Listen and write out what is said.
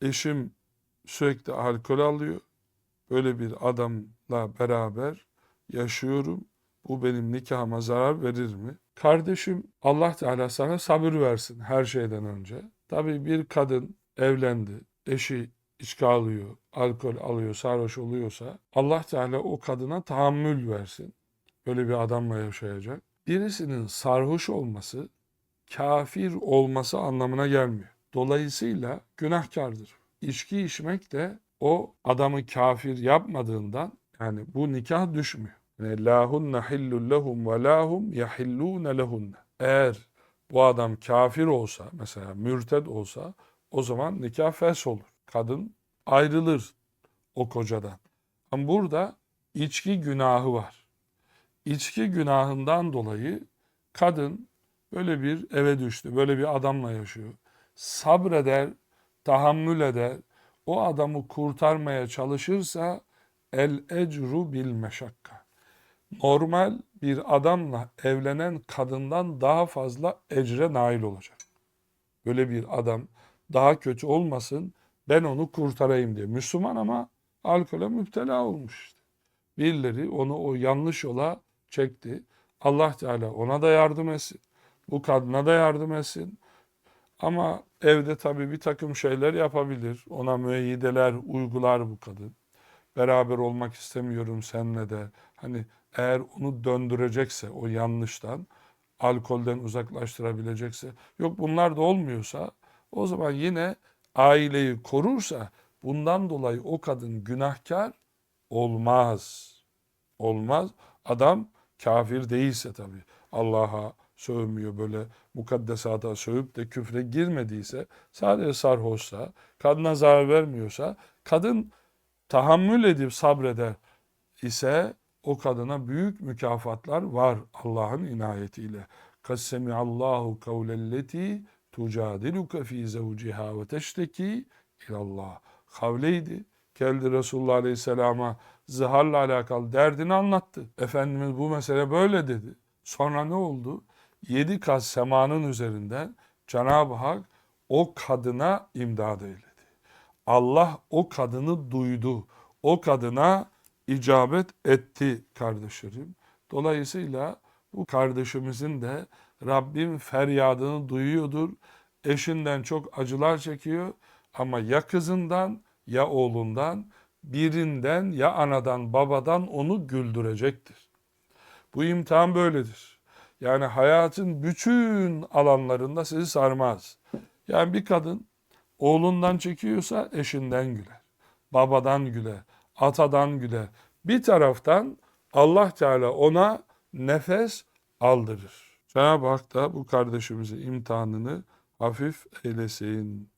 eşim sürekli alkol alıyor. Böyle bir adamla beraber yaşıyorum. Bu benim nikahıma zarar verir mi? Kardeşim Allah Teala sana sabır versin her şeyden önce. Tabii bir kadın evlendi, eşi içki alıyor, alkol alıyor, sarhoş oluyorsa Allah Teala o kadına tahammül versin. Böyle bir adamla yaşayacak. Birisinin sarhoş olması kafir olması anlamına gelmiyor. Dolayısıyla günahkardır. İçki içmek de o adamı kafir yapmadığından yani bu nikah düşmüyor. Yani lahunne hillun lehum ve lahum yahillune lehunne. Eğer bu adam kafir olsa mesela mürted olsa o zaman nikah fes olur. Kadın ayrılır o kocadan. Ama burada içki günahı var. İçki günahından dolayı kadın böyle bir eve düştü. Böyle bir adamla yaşıyor. Sabreder, tahammül eder. O adamı kurtarmaya çalışırsa el ecru bil meşakka. Normal bir adamla evlenen kadından daha fazla ecre nail olacak. Böyle bir adam daha kötü olmasın ben onu kurtarayım diye. Müslüman ama alkole müptela olmuş işte. Birileri onu o yanlış yola çekti. Allah Teala ona da yardım etsin. Bu kadına da yardım etsin. Ama evde tabii bir takım şeyler yapabilir. Ona müeyyideler uygular bu kadın. Beraber olmak istemiyorum seninle de. Hani eğer onu döndürecekse o yanlıştan, alkolden uzaklaştırabilecekse, yok bunlar da olmuyorsa o zaman yine aileyi korursa bundan dolayı o kadın günahkar olmaz. Olmaz. Adam kafir değilse tabii. Allah'a sövmüyor böyle mukaddesata sövüp de küfre girmediyse, sadece sarhoşsa, kadına zarar vermiyorsa, kadın tahammül edip sabreder ise o kadına büyük mükafatlar var Allah'ın inayetiyle. Kassemi Allahu kavlelleti tucadiluke fi zevciha ve teşteki ilallah. Kavleydi. Geldi Resulullah Aleyhisselam'a ziharla alakalı derdini anlattı. Efendimiz bu mesele böyle dedi. Sonra ne oldu? Yedi kat semanın üzerinden Cenab-ı Hak o kadına imdad eyledi. Allah o kadını duydu. O kadına icabet etti kardeşlerim. Dolayısıyla bu kardeşimizin de Rabbim feryadını duyuyordur. Eşinden çok acılar çekiyor ama ya kızından ya oğlundan birinden ya anadan babadan onu güldürecektir. Bu imtihan böyledir. Yani hayatın bütün alanlarında sizi sarmaz. Yani bir kadın oğlundan çekiyorsa eşinden güler. Babadan güler. Atadan güler. Bir taraftan Allah Teala ona nefes aldırır. Cenab-ı Hak da bu kardeşimizin imtihanını hafif eylesin.